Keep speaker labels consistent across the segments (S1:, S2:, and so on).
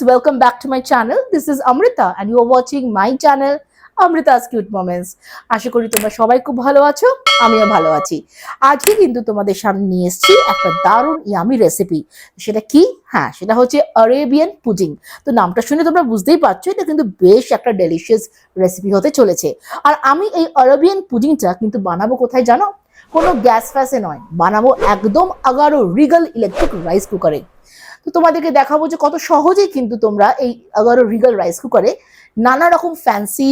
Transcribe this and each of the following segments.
S1: friends, welcome back to my channel. This is Amrita and you are watching my channel Amrita's Cute Moments. আশা করি তোমরা সবাই খুব ভালো আছো আমিও ভালো আছি। আজকে কিন্তু তোমাদের সামনে নিয়ে এসেছি একটা দারুণ ইয়ামি রেসিপি সেটা কি? হ্যাঁ সেটা হচ্ছে আরেবিয়ান পুডিং তো নামটা শুনে তোমরা বুঝতেই পারছ এটা কিন্তু বেশ একটা ডেলিশিয়াস রেসিপি হতে চলেছে। আর আমি এই আরেবিয়ান পুডিংটা কিন্তু বানাবো কোথায় জানো? কোনো গ্যাস ফ্যাসে নয় বানাবো একদম আগারো রিগাল ইলেকট্রিক রাইস কুকারে তো তোমাদেরকে দেখাবো যে কত সহজেই কিন্তু তোমরা এই আগারো রিগাল রাইস কুকারে নানা রকম ফ্যান্সি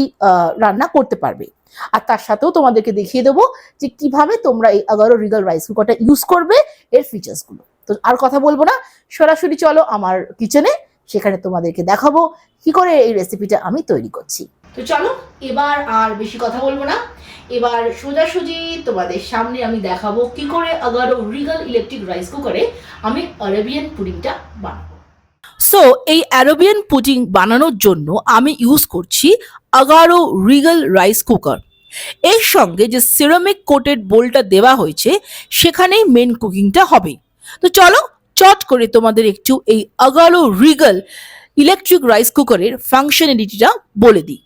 S1: রান্না করতে পারবে। আর তার সাথেও তোমাদেরকে দেখিয়ে দেবো যে কীভাবে তোমরা এই আগারো রিগাল রাইস কুকারটা ইউজ করবে এর ফিচার্সগুলো তো আর কথা বলব না, সরাসরি চলো আমার কিচেনে সেখানে তোমাদেরকে দেখাবো কি করে এই রেসিপিটা আমি তৈরি করছি। তো চলো, এবার আর বেশি কথা বলব না। এবার সোজাসুজি তোমাদের সামনে আমি দেখাবো কি করে আগারো রিগাল ইলেকট্রিক রাইস কুকারে আমি আরেবিয়ান পুডিংটা বানাবো। সো এই অ্যারোবিয়ান পুডিং বানানোর জন্য আমি ইউজ করছি আগারো রিগাল রাইস কুকার এর সঙ্গে যে সিরামিক কোটেড বোলটা দেওয়া হয়েছে, সেখানেই মেন কুকিংটা হবে। তো চলো, চট করে তোমাদের একটু এই আগারো রিগাল ইলেকট্রিক রাইস কুকারের ফাংশনালিটিটা বলে দিই।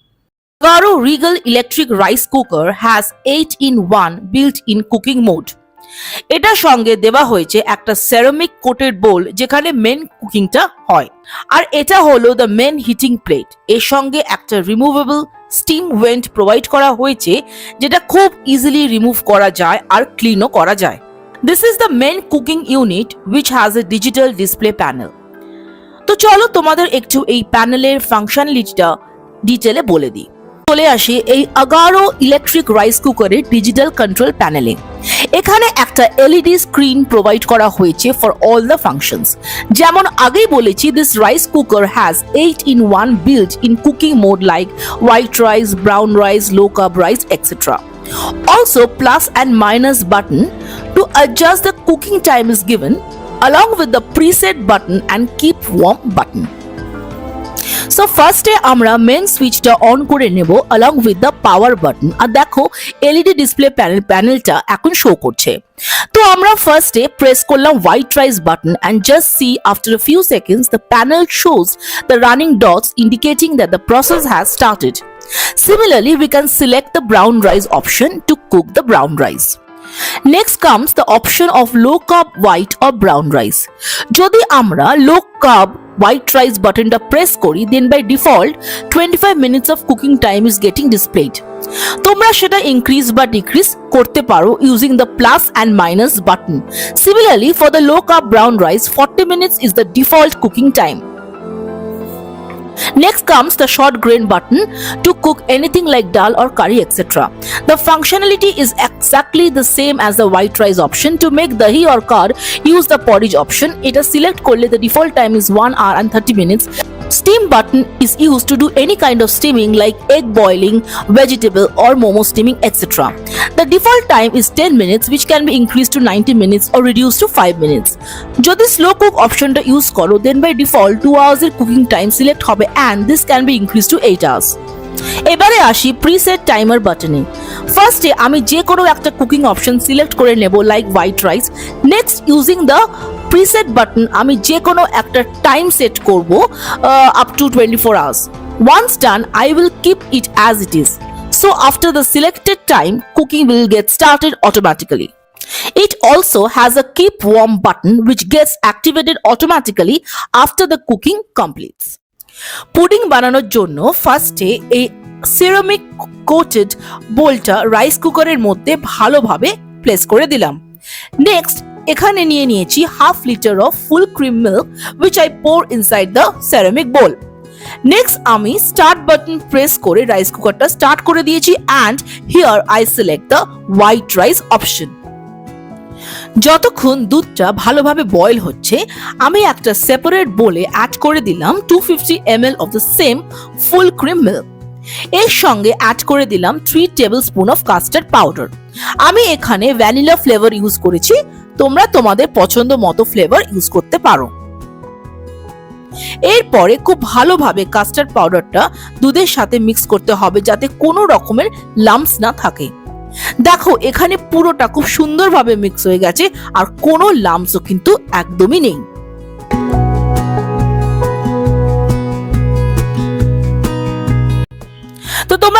S1: Garo Regal Electric Rice Cooker has 8 in 1 built-in cooking mode. এটার সঙ্গে দেওয়া হয়েছে একটা সেরামিক কোটেড বোল যেখানে মেন কুকিংটা হয়। আর এটা হলো দ্য মেন হিটিং প্লেট এর সঙ্গে একটা রিমুভেবল স্টিম ওয়েন্ট প্রোভাইড করা হয়েছে, যেটা খুব ইজিলি রিমুভ করা যায় আর ক্লিনও করা যায়। This is the main cooking unit which has a digital display panel তো চলো তোমাদের একটু এই প্যানেলের ফাংশনালিটিটা ডিটেলে বলে দিই। চলে আসি এই আগারো ইলেকট্রিক রাইস কুকারের ডিজিটাল কন্ট্রোল প্যানেলে এখানে একটা এলইডি স্ক্রিন প্রোভাইড করা হয়েছে ফর অল দ্য ফাংশনস যেমন আগেই বলেছি this rice cooker has eight in one build in cooking mode like white rice brown rice low carb rice extra Also, plus and minus button to adjust the cooking time is given along with the preset button and keep warm button. So ফার্স্টে আমরা main সুইচটা on করে নেব along with the power button আর দেখো LED display panel প্যানেলটা এখন show করছে তো আমরা ফার্স্টে প্রেস করলাম white rice button and just see after few seconds the panel shows the running dots indicating that the process has started similarly we can select the brown rice option to cook the brown rice next comes the option of low cup white or brown rice যদি আমরা low cup white rice বাটনটা press করি then by default twenty five minutes of cooking time is getting displayed তোমরা সেটা increase বা decrease করতে পারো using the plus and minus button similarly for the low cup brown rice forty minutes is the default cooking time Next comes the short grain button to cook anything like dal or curry etc. The functionality is exactly the same as the white rice option. To make dahi or curd, use the porridge option. It is select korle the default time is 1 hour and 30 minutes Steam button is used to do any kind of steaming like egg boiling, vegetable or momo steaming etc. The default time is 10 minutes which can be increased to 90 minutes or reduced to 5 minutes. যদি slow cook অপশনটা use করো then by default two hours এর cooking time select হবে and this can be increase to eight hours এবারে আসি preset timer বাটনে ফার্স্টে আমি যে কোনো একটা কুকিং অপশন সিলেক্ট করে নেব like white rice next using the preset button আমি যে কোনো একটা টাইম সেট করব up to twenty four hours once done I will keep it as it is so after the selected time cooking will get started automatically It also has a keep warm button which gets activated automatically after the cooking completes. Pudding বানানোর জন্য ফার্স্টে এই ceramic coated বোলটা rice কুকারের মধ্যে ভালোভাবে place করে দিলাম। Next এখানে নিয়ে নিয়েছি half litre of full cream milk which I pour inside the ceramic bowl next আমি স্টার্ট বাটন প্রেস করে রাইস কুকারটা স্টার্ট করে দিয়েছি and here I select the white rice option যতক্ষণ দুধটা ভালোভাবে বয়েল হচ্ছে, আমি একটা সেপারেট বোলে অ্যাড করে দিলাম two fifty M L of the same full cream milk এর সঙ্গে অ্যাড করে দিলাম three tablespoon of custard powder আমি এখানে ভ্যানিলা ফ্লেভার ইউজ করেছি তোমরা তোমাদের পছন্দ মতো ফ্লেভার ইউজ করতে পারো। এরপরে খুব ভালোভাবে কাস্টার্ড পাউডারটা দুধের সাথে মিক্স করতে হবে যাতে কোনো রকমের লাম্পস না থাকে। দেখো, এখানে পুরোটা খুব সুন্দরভাবে মিক্স হয়ে গেছে আর কোনো লাম্পসও কিন্তু একদমই নেই।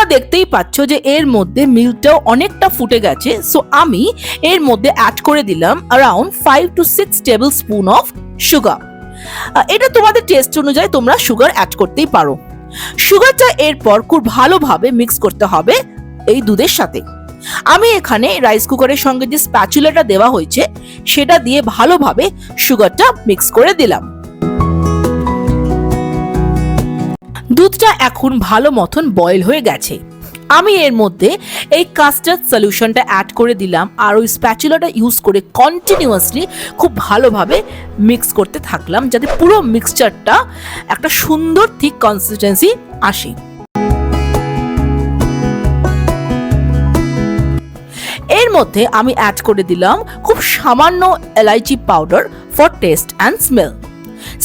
S1: তোমরা দেখতেই পাচ্ছ যে এর মধ্যে মিল্কটাও অনেকটা ফুটে গেছে। সো আমি এর মধ্যে অ্যাড করে দিলাম around five to six tablespoon of sugar এটা তোমাদের টেস্ট অনুযায়ী তোমরা সুগার অ্যাড করতেই পারো। সুগারটা এরপর খুব ভালোভাবে মিক্স করতে হবে এই দুধের সাথে। আমি এখানে রাইস কুকারের সঙ্গে যে স্প্যাচুলাটা দেওয়া হয়েছে, সেটা দিয়ে ভালোভাবে সুগারটা মিক্স করে দিলাম। দুধটা এখন ভালো মতন বয়েল হয়ে গেছে। আমি এর মধ্যে এই কাস্টার্ড সলিউশনটা অ্যাড করে দিলাম আর ওই স্প্যাচুলাটা ইউজ করে কন্টিনিউয়াসলি খুব ভালোভাবে মিক্স করতে থাকলাম যাতে পুরো মিক্সচারটা একটা সুন্দর থিক কনসিস্টেন্সি আসে। এর মধ্যে আমি অ্যাড করে দিলাম খুব সামান্য এলাইচি powder for taste and smell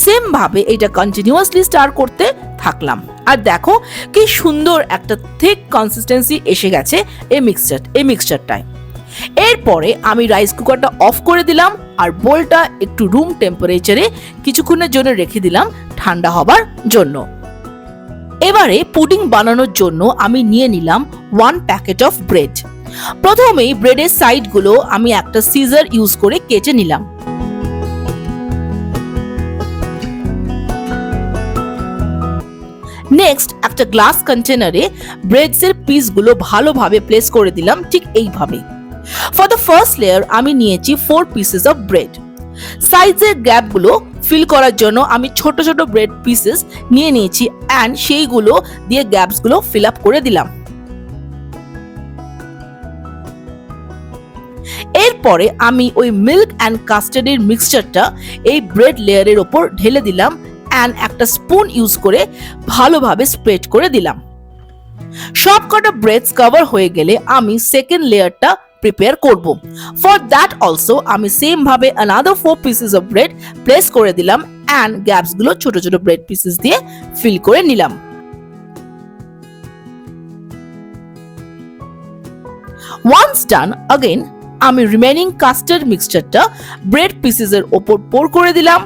S1: সেমভাবে এটা কন্টিনিউয়াসলি স্টার করতে থাকলাম। আর দেখো কি সুন্দর একটা থিক কনসিস্টেন্সি এসে গেছে এই মিক্সচার এই মিক্সচারটায় এরপরে আমি রাইস কুকারটা অফ করে দিলাম আর বোলটা একটু রুম টেম্পারেচারে কিছুক্ষণের জন্য রেখে দিলাম ঠান্ডা হবার জন্য। এবারে পুডিং বানানোর জন্য আমি নিয়ে নিলাম ওয়ান প্যাকেট অফ ব্রেড প্রথমেই ব্রেডের সাইডগুলো আমি একটা সিজার ইউজ করে কেটে নিলাম। নেক্সট একটা গ্লাস কন্টেনারে ব্রেডসের পিসগুলো ভালোভাবে প্লেস করে দিলাম ঠিক এইভাবে। ফর দ্য ফার্স্ট লেয়ার আমি নিয়েছি ফোর পিসেস অফ ব্রেড সাইজের গ্যাপগুলো ফিল করার জন্য আমি ছোট ছোট ব্রেড পিসেস নিয়ে নিয়েছি অ্যান্ড সেইগুলো দিয়ে গ্যাপসগুলো ফিল আপ করে দিলাম। এরপরে আমি ওই মিল্ক অ্যান্ড কাস্টার্ডের মিক্সচারটা এই ব্রেড লেয়ারের ওপর ঢেলে দিলাম। অ্যান্ড একটা স্পুন ইউজ করে ভালোভাবে স্প্রেড করে দিলাম। সব কটা ব্রেডস কভার হয়ে গেলে আমি সেকেন্ড লেয়ারটা প্রিপেয়ার করব। ফর দ্যাট অলসো আমি সেম ভাবে another four pieces of bread place করে দিলাম অ্যান্ড গ্যাপসগুলো ছোট ছোট ব্রেড পিসেস দিয়ে ফিল করে নিলাম। ওয়ান্স ডান আগেন আমি রিমেনিং কাস্টার্ড মিক্সচারটা ব্রেড পিসেসের ওপর পোর করে দিলাম।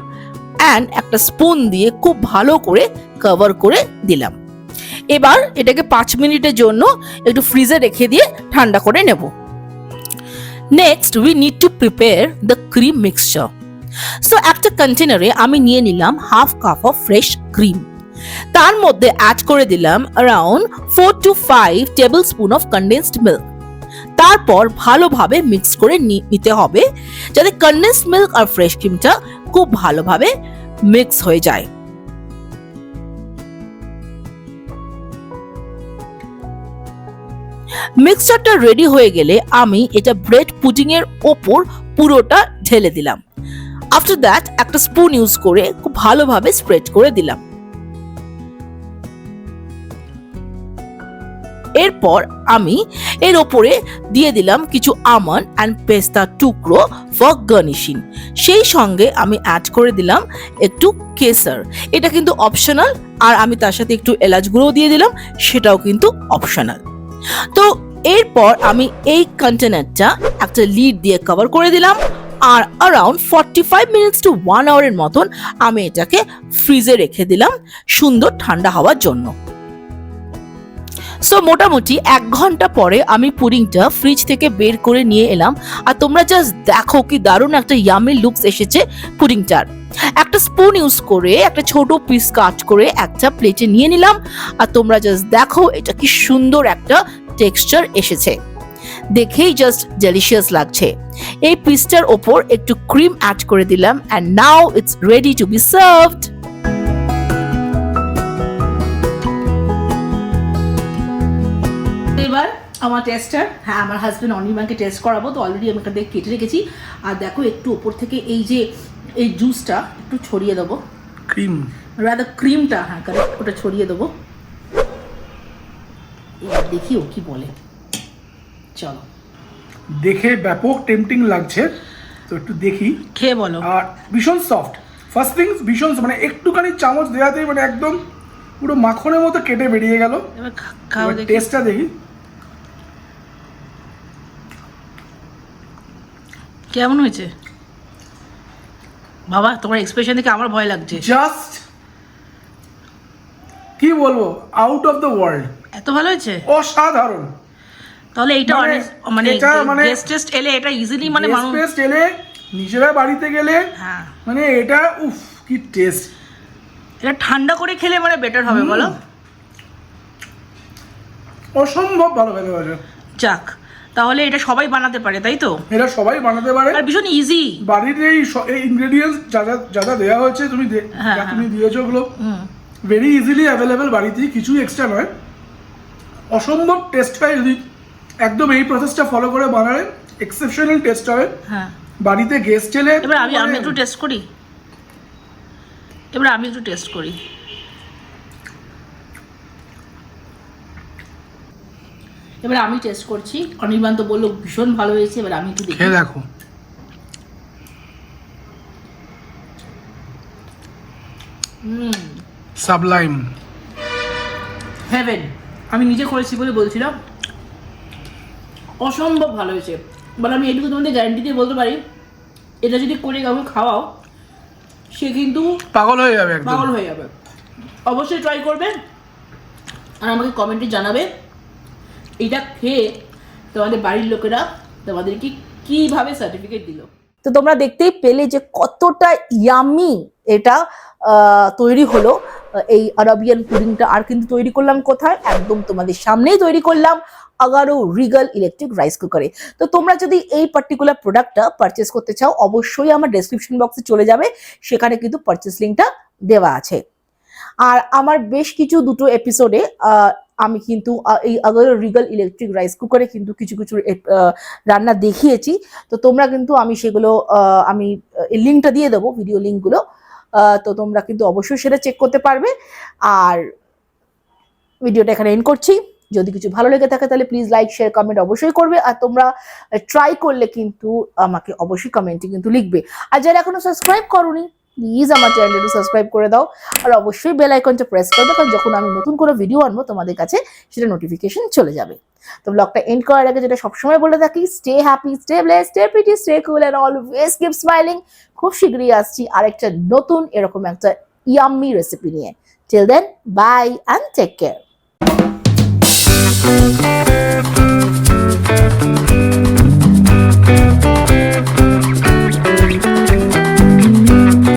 S1: অ্যান্ড একটা স্পুন দিয়ে খুব ভালো করে কভার করে দিলাম। এবার এটাকে পাঁচ মিনিটের জন্য একটু ফ্রিজে রেখে দিয়ে ঠান্ডা করে নেব। Next we need to prepare the cream mixture so একটা কন্টেনারে আমি নিয়ে নিলাম half cup of fresh cream তার মধ্যে অ্যাড করে দিলাম around four to five tablespoon of condensed milk তারপর ভালোভাবে মিক্স করে নিতে হবে। যাতে কন্ডেন্সড মিল্ক আর ফ্রেশ ক্রিমটা খুব ভালোভাবে মিক্স হয়ে যায়। মিক্সচারটা রেডি হয়ে গেলে আমি এটা ব্রেড পুডিং এর ওপর পুরোটা ঢেলে দিলাম। আফটার দ্যাট একটা স্পুন ইউজ করে খুব ভালোভাবে স্প্রেড করে দিলাম। এরপর আমি এর ওপরে দিয়ে দিলাম কিছু আমন্ড অ্যান্ড পেস্তা টুকরো ফর গার্নিশিং সেই সঙ্গে আমি অ্যাড করে দিলাম একটু কেসার এটা কিন্তু অপশনাল আর আমি তার সাথে একটু এলাচ গুঁড়ো দিয়ে দিলাম, সেটাও কিন্তু অপশনাল তো এরপর আমি এই কন্টেনারটা একটা লিড দিয়ে কভার করে দিলাম, আর around forty five minutes to one আওয়ারের মতন আমি এটাকে ফ্রিজে রেখে দিলাম সুন্দর ঠান্ডা হওয়ার জন্য। সো মোটামুটি এক ঘণ্টা পরে আমি পুডিংটা ফ্রিজ থেকে বের করে নিয়ে এলাম। আর তোমরা জাস্ট দেখো কি দারুণ একটা ইয়ামি লুকস এসেছে পুডিংটার একটা স্পুন ইউজ করে, একটা ছোট পিস কাট করে একটা প্লেটে নিয়ে নিলাম। আর তোমরা জাস্ট দেখো এটা কি সুন্দর একটা টেক্সচার এসেছে। দেখেই জাস্ট ডেলিশিয়াস লাগছে। এই পিসটার ওপর একটু ক্রিম অ্যাড করে দিলাম। And now it's ready to be served এবার আমার টেস্টার হ্যাঁ আমার হাজব্যান্ড অনিমাকে টেস্ট করাবো তো অলরেডি আমি একটা কেটে রেখেছি। আর দেখো একটু ওপর থেকে এই যে এই জুসটা একটু ছড়িয়ে দেবো।
S2: ক্রিম
S1: রাদা ক্রিমটা হ্যাঁ কারেক্ট ওটা ছড়িয়ে দেবো। এবার দেখি ও কি বলে। চলো।
S2: দেখে ব্যাপক টেম্পটিং লাগছে তো একটু দেখি।
S1: খেয়ে বলো।
S2: আর ভীষণ সফট ফার্স্ট থিংস ভীষণ মানে একটুখানি চামচ দেওয়াতেই মানে একদম পুরো মাখনের মতো কেটে বেরিয়ে গেল।
S1: এবার খাও দেখি।
S2: টেস্টটা দেখি।
S1: কেমন হয়েছে? বাবা তোমার এক্সপ্রেশন দেখে আমার ভয় লাগছে।
S2: জাস্ট কি বলব আউট অফ দ্য ওয়ার্ল্ড
S3: এত ভালো হয়েছে?
S2: অসাধারণ।
S3: তাহলে এইটা
S2: মানে
S3: মানে
S2: এটা মানে-
S3: গেস্ট টেস্ট এলে এটা ইজিলি মানে মানুষ
S2: fest এলে নিজেরা বাড়িতে গেলে
S3: হ্যাঁ।
S2: মানে এটা উফ কি টেস্ট
S3: এটা ঠান্ডা করে খেলে মানে বেটার হবে বলো।
S2: অসম্ভব ভালো খেতে পারে।
S3: যাক। তাহলে এটা সবাই বানাতে পারে তাই তো?
S2: এটা সবাই বানাতে পারে।
S3: আর ভীষণ ইজি
S2: বাড়ির এই ইনগ্রেডিয়েন্টস যা যা যা যা দেওয়া হয়েছে তুমি
S3: হ্যাঁ,
S2: যা
S3: হ্যাঁ।
S2: তুমি দিয়েছ ওগুলো
S3: হুম।
S2: ভেরি ইজিলি অ্যাভেলেবেল বাড়িতেই কিছুই এক্সট্রা নয়। অসম্ভব টেস্ট হয় যদি একদম এই প্রসেসটা ফলো করে বানালে এক্সেপশনাল টেস্ট হবে।
S3: হ্যাঁ।
S2: বাড়িতে গেস্ট এলে
S3: এবার আমি আমি
S2: মানে
S3: একটু টেস্ট করি। এবার আমি একটু টেস্ট করি। এবার আমি টেস্ট করছি। অনির্বাণ তো বলল ভীষণ ভালো হয়েছে এবার আমি একটু দেখি।
S2: দেখো। সাবলাইম
S3: হেভেন আমি নিজে করেছি বলে বলছিলাম। অসম্ভব ভালো হয়েছে। বলে আমি এটুকু তোমাদের গ্যারান্টি দিয়ে বলতে পারি এটা যদি করে কাউকে খাওয়াও সে কিন্তু
S2: পাগল হয়ে যাবে
S3: পাগল হয়ে যাবে। অবশ্যই ট্রাই করবে। আর আমাকে কমেন্টে জানাবে। এটা খেয়ে তোমাদের বাড়ির লোকেরা তোমাদেরকে কীভাবে সার্টিফিকেট দিল?
S1: তো তোমরা দেখতেই পেলে যে কতটা ইয়ামি এটা তৈরি হলো। এই আরবিয়ান পুডিংটা আর কিন্তু তৈরি করলাম কোথায়? একদম তোমাদের সামনেই তৈরি করলাম আগারো রিগাল ইলেকট্রিক রাইস কুকারে তো তোমরা যদি এই পার্টিকুলার প্রোডাক্টটা পারচেস করতে চাও, অবশ্যই আমার ডেসক্রিপশন বক্সে চলে যাবে। সেখানে কিন্তু পারচেস লিঙ্কটা দেওয়া আছে। আর আমার বেশ কিছু দুটো এপিসোডে আমি কিন্তু এই আগারো রিগাল ইলেকট্রিক রাইস কুকারে কিন্তু কিছু কিছু রান্না দেখিয়েছি। তো তোমরা কিন্তু আমি সেগুলো আমি লিঙ্কটা দিয়ে দেবো ভিডিও লিঙ্কগুলো তো তোমরা কিন্তু অবশ্যই সেটা চেক করতে পারবে। আর ভিডিওটা এখানে এন্ড করছি। যদি কিছু ভালো লেগে থাকে তাহলে প্লিজ লাইক শেয়ার কমেন্ট অবশ্যই করবে। আর তোমরা ট্রাই করলে কিন্তু আমাকে অবশ্যই কমেন্টে কিন্তু লিখবে। আর যারা এখনও সাবস্ক্রাইব করোনি প্লিজ আমার চ্যানেলটা সাবস্ক্রাইব করে দাও। আর অবশ্যই বেল আইকনটা প্রেস করবে কারণ যখন আমি নতুন কোনো ভিডিও আনব, তোমাদের কাছে সেটা নোটিফিকেশন চলে যাবে। তো ব্লগটা এন্ড করার আগে যেটা সবসময় বলে থাকি stay happy stay bless stay pretty stay cool and always keep smiling খুব শীঘ্রই আসছি আরেকটা নতুন এরকম একটা ইয়াম্মি রেসিপি নিয়ে। Till then bye and take care